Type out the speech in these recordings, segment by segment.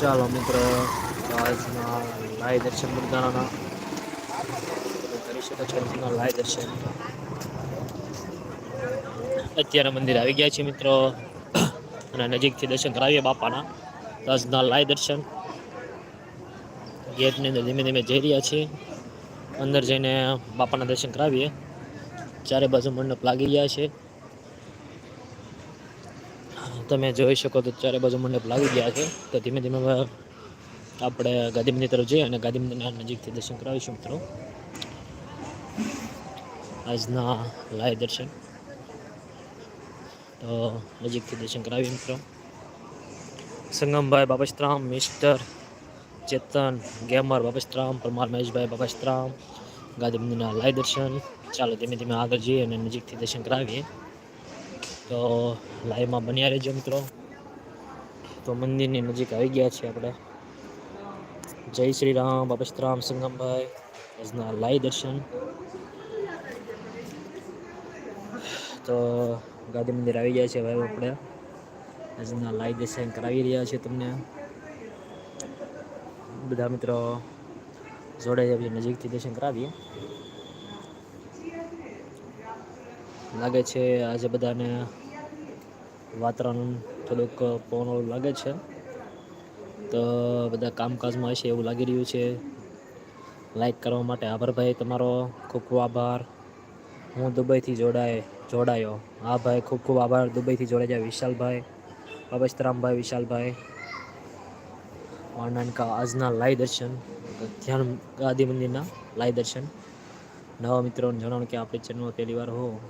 ચાલો મિત્રો આજના લાઈ દર્શન મુદ્દાના કરી દર્શન. અત્યારે મંદિર આવી ગયા છે મિત્રો. અને નજીકથી દર્શન કરાવીએ બાપાના. તજના લાય દર્શન. ગેટની અંદર ધીમે ધીમે જઈ રહ્યા છીએ. અંદર જઈને બાપાના દર્શન કરાવીએ. ચારે બાજુ મંડપ લાગી ગયા છે. તમે જોઈ શકો તો ચારે બાજુ મંડપ લાગી ગયા છે. તો ધીમે ધીમે આપણે ગાંધી મંદિર તરફ જઈએ અને ગાંધી મંદિરના નજીકથી દર્શન કરાવીશું મિત્રો. આજના લાય દર્શન. તો નજીકથી દર્શન કરાવીએ મિત્રો. સંગમભાઈ બાપસ્ત્રામ, મિસ્ટર ચેતન, ગેમર બાપસ્ત્રામ, પરમાર મહેશભાઈ બાપસ્ત્રામ. ગાંધી મંદિરના લાય દર્શન. ચાલો ધીમે ધીમે આગળ જઈએ અને નજીકથી દર્શન કરાવીએ. તો લાઈવમાં બન્યા રહેજો મિત્રો. તો મંદિરની નજીક આવી ગયા છીએ આપણે. જય શ્રી રામ બાપસ્તરામ સંગમભાઈ. આજના લાઈ દર્શન. તો ગાંધી મંદિર આવી ગયા છે ભાઈ આપણે. આજના લાઈ દર્શન કરાવી રહ્યા છે તમને. બધા મિત્રો આવીએ નજીકથી દર્શન કરાવીએ. લાગે છે, આજે બધાને વાતાવરણ થોડુંક પવન લાગે છે. તો બધા કામકાજમાં હશે એવું લાગી રહ્યું છે. લાઈક કરવા માટે આભારભાઈ તમારો, ખૂબ ખૂબ આભાર. હું દુબઈથી જોડાય, જોડાયો. હા ભાઈ ખૂબ ખૂબ આભાર, દુબઈથી જોડાઈ જાય વિશાલભાઈ અવસ્તરામભાઈ વિશાલભાઈ. વાનાનકા આજના લાઈ દર્શન, ધ્યાન ગાંધી મંદિરના લાય દર્શન. નવા મિત્રોને જણાવો કે આપણી ચેનલ પહેલી વાર હો.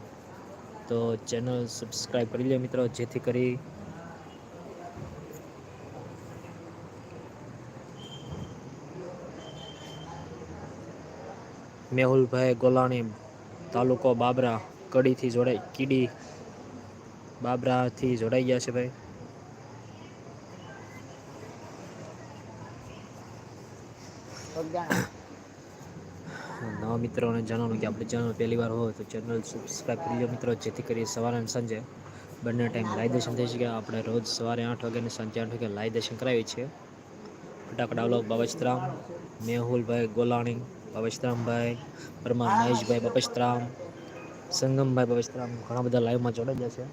તો ચેનલ સબસ્ક્રાઈબ કરી લે મિત્રો, જેથી કરી મેહુલભાઈ ગોલાણી તાલુકો બાબરા કડીથી જોડાઈ, કીડી બાબરાથી જોડાઈ ગયા છે ભાઈ. નવા મિત્રોને જણાવું કે આપણે ચેનલ પહેલી વાર હોય તો ચેનલ સબસ્ક્રાઈબ કરી લો મિત્રો, જેથી કરી સવારે અને સાંજે બંને ટાઈમ લાઈ દર્શન થઈ શકે આપણે રોજ સવારે આઠ વાગ્યાને સાંજે આઠ વાગે લાઈ દર્શન કરાવીએ છીએ. ફટાકડા આવલો બાબચત્રામ મેહુલભાઈ ગોલાણી બાબચત્રામભાઈ પરમાર મહેશભાઈ બાપસ્તરામ સંગમભાઈ બાપસ્તરામ ઘણા બધા લાઈવમાં જોડાઈ જશે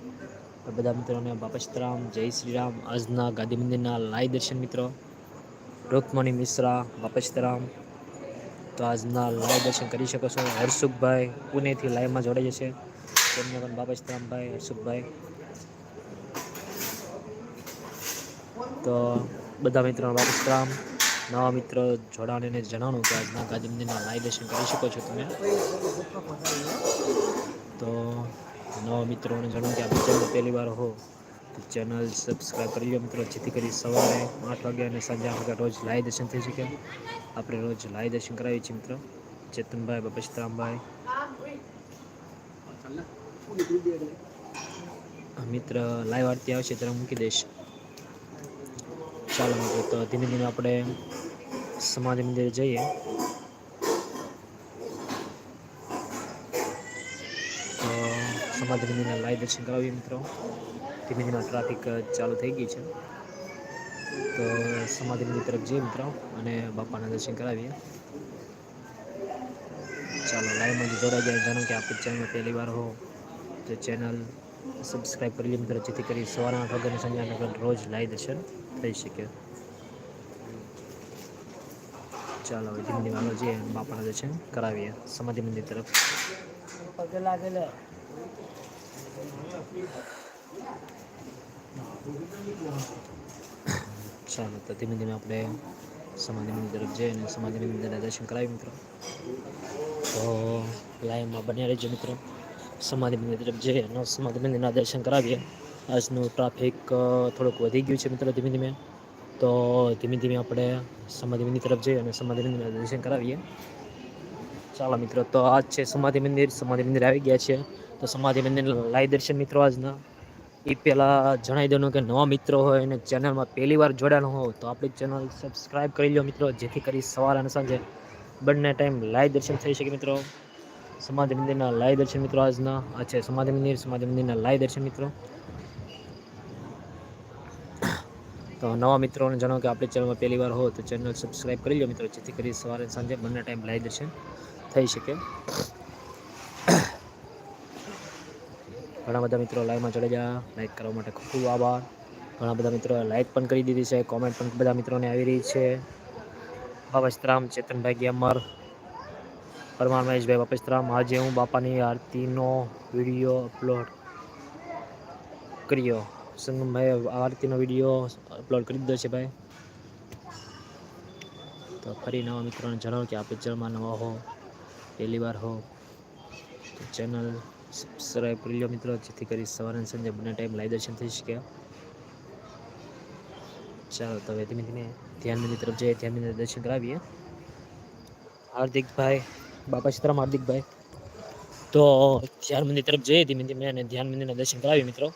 બધા મિત્રોને બાપસ્તરામ જય શ્રી રામ આજના ગાંધી મંદિરના લાઈ દર્શન મિત્રો. રૂકમણી મિશ્રા બાપસ્તરામ તો આજના લાઈવ દર્શન કરી શકો છો. હર્ષુખભાઈ પુણેથી લાઈવમાં જોડાઈ જશે. તેમને પણ બાબસ્તરામભાઈ હર્ષુખભાઈ. તો બધા મિત્રો બાબસ્તરામ નવા મિત્રો જોડાણીને જણાવું કે આજના ગાંધી મંદિરના લાઈવ દર્શન કરી શકો છો તમે. તો નવા મિત્રોને જણાવું કે ચેનલ પહેલી વાર હો ચેનલ સબસ્ક્રાઈબ કરી લો મિત્રો. જેથી કરી સવારે આઠ વાગ્યા અને સાંજે આઠ વાગ્યા રોજ લાઈવ દર્શન થઈ શકે. આપણે રોજ લાઈવ દર્શન કરાવીએ છીએ મિત્રો. ચેતનભાઈ બપસ્તરામભાઈ મિત્ર, લાઈવ આરતી આવશે ત્યારે મૂકી દઈશ. ચાલો મિત્રો, તો ધીમે ધીમે આપણે સમાધિ મંદિરે જઈએ. તો સમાધિ મંદિરના લાઈવ દર્શન કરાવીએ મિત્રો. ધીમે ધીમે ટ્રાફિક ચાલુ થઈ ગઈ છે. તો સમાધિ મંદિર તરફ જઈએ મિત્રો અને બાપાના દર્શન કરાવીએ. ચાલો લાઈવમાં જોડાઈ જાય જાણો કે આપણી ચેનલ પહેલી વાર હો, તો ચેનલ સબસ્ક્રાઈબ કરી મિત્રો, જેથી કરી સવારના આઠ વાગ્યાની સંજ્ઞા રોજ લાઈવ દર્શન થઈ શકે ચાલો ધીમે ધીમે આગળ જઈએ બાપાના દર્શન કરાવીએ, સમાધિ મંદિર તરફ. ચાલો, તો ધીમે ધીમે આપણે સમાધિ મંદિર તરફ જઈએ અને સમાધિ મંદિરના દર્શન કરાવીએ મિત્રો. તો લાઈવમાં બન્યા રહેજો મિત્રો. સમાધિ મંદિર તરફ જઈએ અને સમાધિ મંદિરના દર્શન કરાવીએ. આજનું ટ્રાફિક થોડુંક વધી ગયું છે મિત્રો ધીમે ધીમે. તો ધીમે ધીમે આપણે સમાધિ મંદિર તરફ જઈએ અને સમાધિ મંદિરના દર્શન કરાવીએ. ચાલો મિત્રો, તો આજ છે સમાધિ મંદિર. સમાધિ મંદિર આવી ગયા છે. તો સમાધિ મંદિર લાઈ દર્શન મિત્રો આજના. એ પહેલાં જણાવી દઉં કે નવા મિત્રો હોય અને ચેનલમાં પહેલી વાર જોડાયેલો હો તો આપણી ચેનલ સબસ્ક્રાઈબ કરી લો મિત્રો, જેથી કરી સવાર અને સાંજે બંને ટાઈમ લાઈવ દર્શન થઈ શકે મિત્રો. સમાધિ મંદિરના લાઈવ દર્શન મિત્રો આજના. આ છે સમાધિ મંદિર, સમાધિ મંદિરના લાઈવ દર્શન મિત્રો. તો નવા મિત્રોને જણાવો કે આપણી ચેનલમાં પહેલી વાર હો તો ચેનલ સબસ્ક્રાઈબ કરી લો મિત્રો, જેથી કરી સવારે સાંજે બંને ટાઈમ લાઈવ દર્શન થઈ શકે. ઘણા બધા મિત્રો લાઈવમાં ચડી ગયા. લાઈક કરવા માટે ખૂબ ખૂબ આભાર. ઘણા બધા મિત્રો લાઈક પણ કરી દીધી છે. કોમેન્ટ પણ બધા મિત્રોને આવી રહી છે. બાપસ્તરામ ચેતનભાઈ ગેમર. પરમાર મહેશભાઈ બાપસ્તરામ આજે હું બાપાની આરતીનો વીડિયો અપલોડ કર્યો. સંગમભાઈ આરતીનો વીડિયો અપલોડ કરી દીધો છે ભાઈ. તો ફરી નવા મિત્રોને જણાવો કે આપણે ચેનલમાં નવા હો. પહેલી વાર હો. ચેનલ સબસ્ક્રાઈબ કરી લો મિત્રો, જેથી કરી સવારે અને બંને ટાઈમ લાઈવ દર્શન થઈ શકે. ચાલો, તો હવે ધીમે ધીમે ધ્યાન તરફ જઈએ ધ્યાન દર્શન કરાવીએ. હાર્દિકભાઈ, બાપા સીતારામ હાર્દિકભાઈ. તો ધ્યાન મંદિર તરફ જઈએ, ધીમે ધીમે અને ધ્યાન મંદિરના દર્શન કરાવીએ મિત્રો.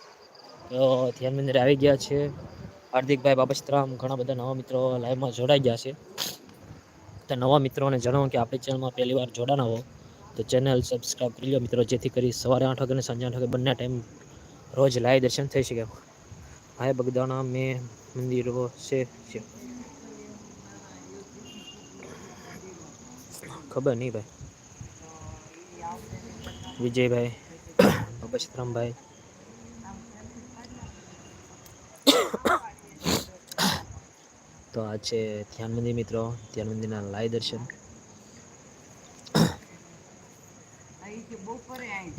તો ધ્યાન મંદિર આવી ગયા છે. હાર્દિકભાઈ, બાપા સીતારામ ઘણા બધા નવા મિત્રો લાઈવમાં જોડાઈ ગયા છે. તો નવા મિત્રોને જણાવો કે આપણી ચેનલમાં પહેલી વાર જોડાના હો. તો ચેનલ સબસ્ક્રાઈબ કરી લો મિત્રો, જેથી કરી સવારે આઠ વાગે અને સાંજે આઠ વાગે બંને ટાઈમ રોજ લાઈવ દર્શન થઈ શકે. ભાઈ બગદાણા, મેં, મંદિરો છે ખબર નહીં ભાઈ. વિજયભાઈ બાબા તો આ છે ધ્યાન મંદિર મિત્રો, ધ્યાન મંદિરના લાઈવ દર્શન.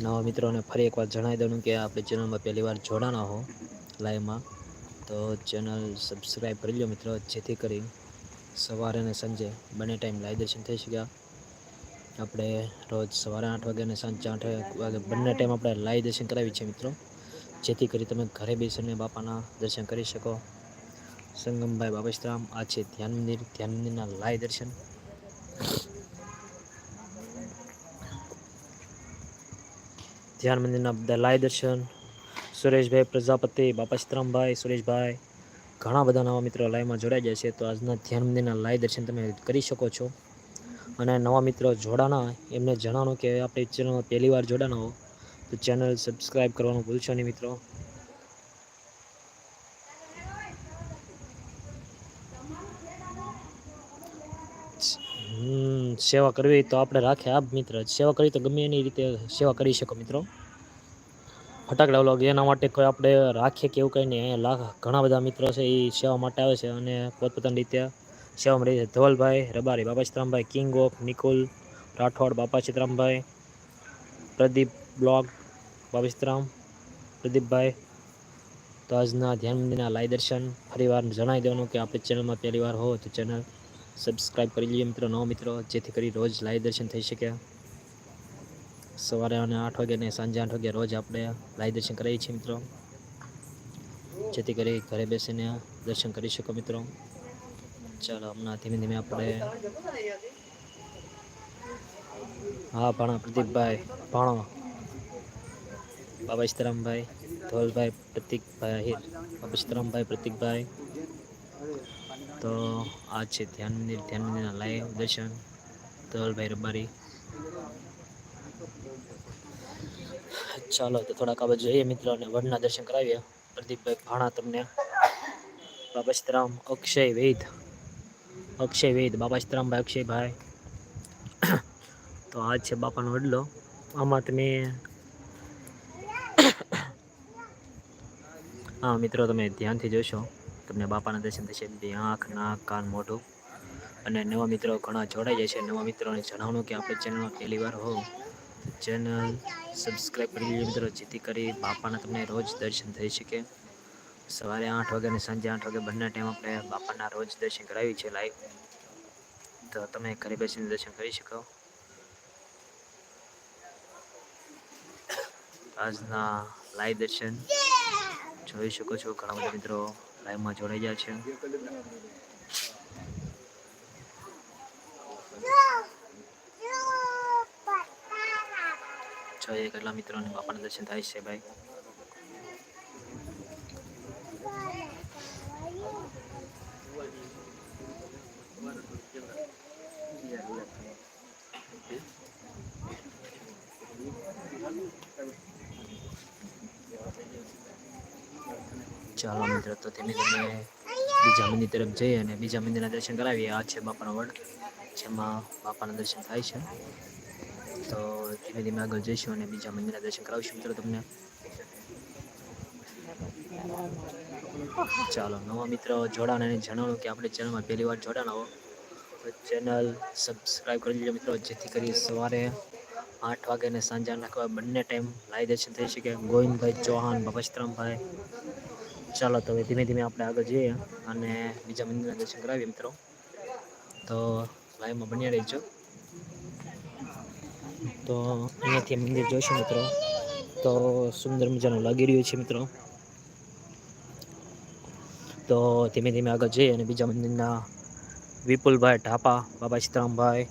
નવા મિત્રોને ફરી એકવાર જણાવી દઉં કે આપણે ચેનલમાં પહેલી વાર જોડાના હો લાઈવમાં. તો ચેનલ સબસ્ક્રાઈબ કરી લો મિત્રો, જેથી કરી સવારે અને સાંજે બંને ટાઈમ લાઈવ દર્શન થઈ શક્યા આપણે રોજ સવારે આઠ વાગે અને સાંજે આઠ વાગે બંને ટાઈમ આપણે લાઈવ દર્શન કરાવી છે મિત્રો. જેથી કરી તમે ઘરે બેસીને બાપાના દર્શન કરી શકો. સંગમભાઈ બાબેશ્રામ આ છે ધ્યાન મંદિર ધ્યાન મંદિરના લાઈવ દર્શન. ધ્યાન મંદિરના બધા લાય દર્શન. સુરેશભાઈ, પ્રજાપતિ બાપાશ્રામભાઈ સુરેશભાઈ, ઘણા બધા નવા મિત્રો લાઈવમાં જોડાઈ જાય છે. તો આજના ધ્યાન મંદિરના લાય દર્શન તમે કરી શકો છો. અને નવા મિત્રો જોડાના, એમને જણાવો કે આપણી ચેનલમાં પહેલી વાર જોડાના હો. તો ચેનલ સબસ્ક્રાઈબ કરવાનું ભૂલશો નહીં મિત્રો. સેવા કરવી તો આપણે રાખે આ મિત્ર. સેવા કરી તો ગમે એની રીતે સેવા કરી શકો મિત્રો. ફટાકડા વ્લોગ એના માટે કોઈ આપણે રાખીએ કે એવું કંઈ નહીં. લાખ ઘણા બધા મિત્રો છે એ સેવા માટે આવે છે અને પોતપોતાની રીતે સેવા મળી છે. ધવલભાઈ, રબારી બાપા ચિત્રામભાઈ કિંગ ઓફ નિકુલ રાઠોડ, બાપા ચિત્રામભાઈ પ્રદીપ બ્લોગ બાપા ચિત્રામ પ્રદીપભાઈ. તો આજના ધ્યાન મંદિરના લાઈ દર્શન ફરીવાર જણાવી દેવાનું કે આપણી ચેનલમાં પહેલી વાર હો તો ચેનલ સબસ્ક્રાઈબ કરી લઈએ મિત્રો. નવો મિત્રો, જેથી કરી રોજ લાઈવ દર્શન થઈ શકે. સવારે અને આઠ વાગે ને સાંજે આઠ વાગે રોજ આપણે લાઈવ દર્શન કરાવીએ છીએ મિત્રો. જેથી કરી ઘરે બેસીને દર્શન કરી શકો મિત્રો. ચાલો, હમણાં ધીમે ધીમે આપણે હા, ભાણા, પ્રદીપભાઈ, ભાણો બાબા સીતારામભાઈ ધોલભાઈ પ્રતિકભાઈ બાબા સીતારામભાઈ, પ્રતિકભાઈ તો આ છે ધ્યાન મંદિર, ધ્યાન મંદિરના લાઈવ દર્શન. ધવલભાઈ રબારી. ચાલો, તો થોડાક આગળ જઈએ મિત્રો, અને વડના દર્શન કરાવીએ. પ્રદીપભાઈ ભાણા તમને. બાબા સીતારામ અક્ષય વૈદ. અક્ષય વૈદ, બાબા સીતારામભાઈ અક્ષયભાઈ તો આ છે બાપાનો વડલો. આમાં તમે હા, મિત્રો, તમે ધ્યાનથી જોશો. તમને બાપાના દર્શન થશે, બીજી આંખ, નાક, કાન, મોઢું. અને નવા મિત્રો ઘણા જોડાઈ જાય છે. નવા મિત્રોને જણાવવાનું કે આપણે ચેનલમાં પહેલી વાર હો ચેનલ સબસ્ક્રાઈબ કરી લેજો મિત્રો. જેથી કરી બાપાના તમને રોજ દર્શન થઈ શકે. સવારે આઠ વાગે અને સાંજે આઠ વાગે બંને ટાઈમ આપણે બાપાના રોજ દર્શન કરાવી છે લાઈવ તો તમે ઘરે બેસીને દર્શન કરી શકો. આજના લાઈવ દર્શન જોઈ શકો છો ઘણા બધા મિત્રો. લાઈવમાં જોડાઈ જાય છે. જોઈએ કેટલા મિત્રોને બાપાના દર્શન થાય છે ભાઈ. ચાલો મિત્રો, તો ધીમે ધીમે બીજા મંદિર તરફ જઈ અને બીજા મંદિરના દર્શન કરાવીએ. આ છે બાપાનો વડ, જેમાં બાપાના દર્શન થાય છે. તો ધીમે ધીમે આગળ જઈશું અને બીજા મંદિરના દર્શન કરાવીશું મિત્રો તમને. ચાલો, નવા મિત્રો, જોડાણ અને જણાવો કે આપણે ચેનલમાં પહેલી વાર જોડાણ આવો ચેનલ સબસ્ક્રાઈબ કરી દીજો મિત્રો, જેથી કરી સવારે આઠ વાગે અને સાંજે નાખવા બંને ટાઈમ લાઈ દર્શન થઈ શકે. ગોવિંદભાઈ ચૌહાણ ભપસ્તરામભાઈ ચાલો, તો હવે ધીમે ધીમે આપણે આગળ જઈએ અને બીજા મંદિરના દર્શન કરાવીએ મિત્રો. તો લાઈવમાં બન્યા રહેજો. તો અહીંયાથી મંદિર જોઈશું મિત્રો. તો સુંદર મજાનું લાગી રહ્યું છે મિત્રો. તો ધીમે ધીમે આગળ જઈએ અને બીજા મંદિરના વિપુલભાઈ, ઢાપા, બાબા સીતારામભાઈ,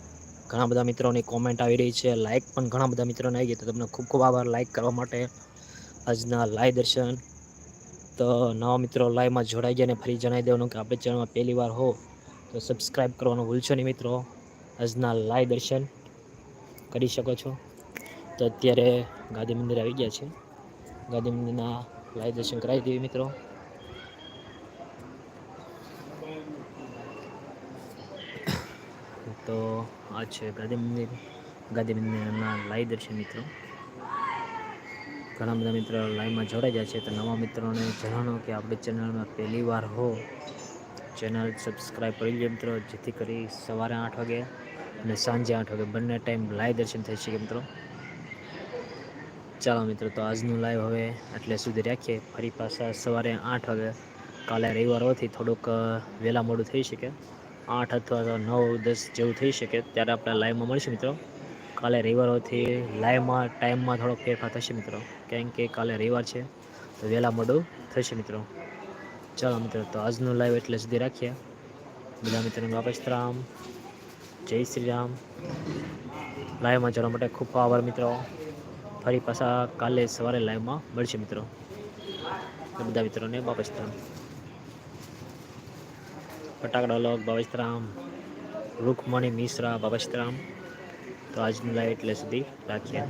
ઘણા બધા મિત્રોની કોમેન્ટ આવી રહી છે. લાઇક પણ ઘણા બધા મિત્રોને આવી ગઈ તો તમને ખૂબ ખૂબ આભાર. લાઇક કરવા માટે આજના લાઈવ દર્શન તો નવા મિત્રો લાઈવમાં જોડાઈ ગયા અને ફરી જણાવી દેવાનું કે આપણે ચેનલમાં પહેલી વાર હો, તો સબસ્ક્રાઈબ કરવાનું ભૂલશો નહીં મિત્રો. આજના લાઈવ દર્શન કરી શકો છો. તો અત્યારે ગાંધી મંદિર આવી ગયા છે. ગાંધી મંદિરના લાઈવ દર્શન કરાવી દેવી મિત્રો. તો આ છે ગાંધી મંદિર. ગાંધી મંદિરના લાઈવ દર્શન મિત્રો. ઘણા બધા મિત્રો લાઈવમાં જોડાઈ જાય છે. તો નવા મિત્રોને જણાવો કે આપણી ચેનલમાં પહેલી વાર હો. ચેનલ સબસ્ક્રાઈબ કરી લે મિત્રો. જેથી કરી સવારે આઠ વાગે અને સાંજે આઠ વાગે બંને ટાઈમ લાઈવ દર્શન થઈ શકે મિત્રો? ચાલો મિત્રો, તો આજનું લાઈવ હવે એટલે સુધી રાખીએ. ફરી પાછા સવારે આઠ વાગે. કાલે રવિવાર હોવાથી થોડુંક વહેલા મોડું થઈ શકે. આઠ અથવા નવ દસ જેવું થઈ શકે. ત્યારે આપણે લાઈવમાં મળીશું મિત્રો. કાલે રવિવાર લાઈવમાં, ટાઈમમાં થોડોક ફેરફાર થશે મિત્રો. કેમ કે કાલે રવિવાર છે, તો વહેલા મોડું થશે મિત્રો. ચાલો મિત્રો, તો આજનું લાઈવ એટલે સુધી રાખીએ. બધા મિત્રોને વાપસ જય શ્રી રામ. લાઈવમાં જવા માટે ખૂબ આભાર મિત્રો. ફરી પાછા કાલે સવારે લાઈવમાં મળશે મિત્રો. બધા મિત્રોને વાપસ ફટાકડા લોક બાબસ્તરામ રૂકમણી મિશ્રા બાબસ્તરામ તો આજનું લાઈવ એટલે સુધી રાખીએ.